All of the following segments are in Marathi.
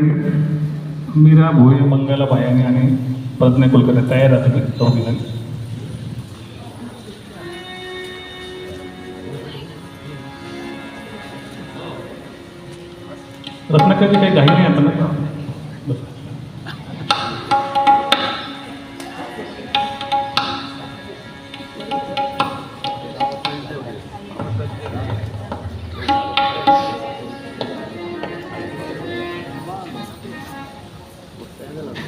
मीरा भोय मंगला भायाने आणि प्रज्ञा कुलकर्णी तयार राहते चौघीजण रत्नाकरची काही घाई नाही आपण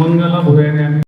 मंगला भुरायने आम